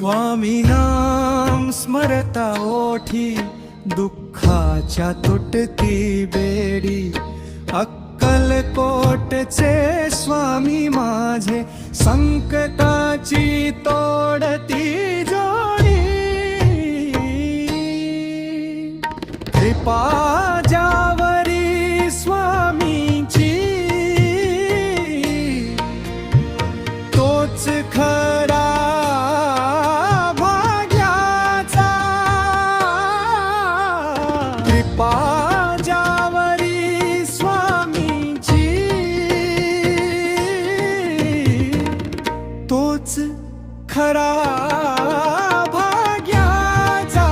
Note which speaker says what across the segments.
Speaker 1: स्वामी नाम स्मरता ओठी दुःखाच्या तुटती बेडी अक्कलकोटचे स्वामी माझे संकटाची तोडती जोडी. कृपा तोच खरा भाग्याचा.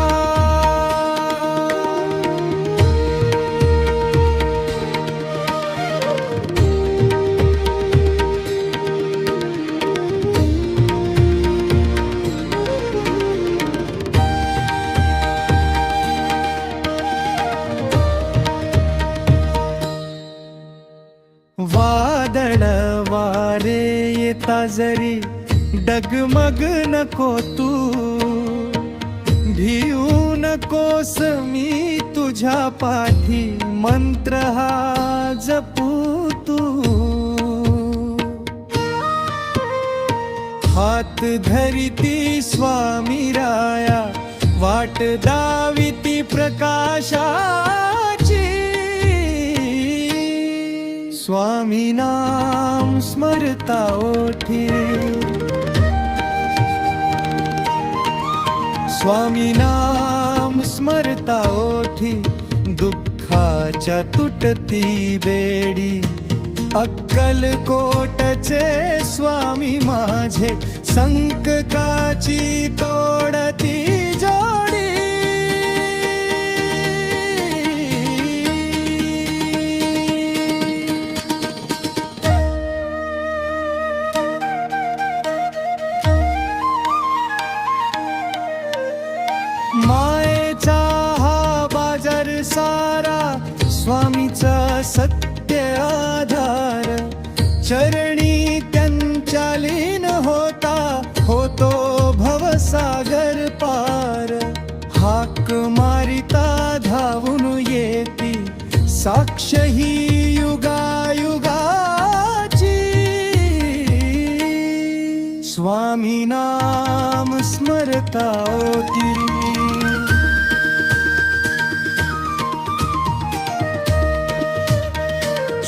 Speaker 1: वादळ वारे येता जरी डगमग नको तू भिऊ नकोस मी तुझ्या पाठी मंत्र हा जपू तू. हात धरिती स्वामी राया वाट दाविती प्रकाशाची. स्वामी नाम स्मरता ओठी स्वामी नाम स्मरता ओठी दुःखाच्या तुटती बेडी. अक्कल कोटचे स्वामी माझे संकटाची तोड सारा स्वामीचा सत्य आधार चरणी त्यांच्या लीन होता होतो भवसागर पार. हाक मारिता धावून येती साक्ष ही युगायुगाची. स्वामी नाम स्मरता होती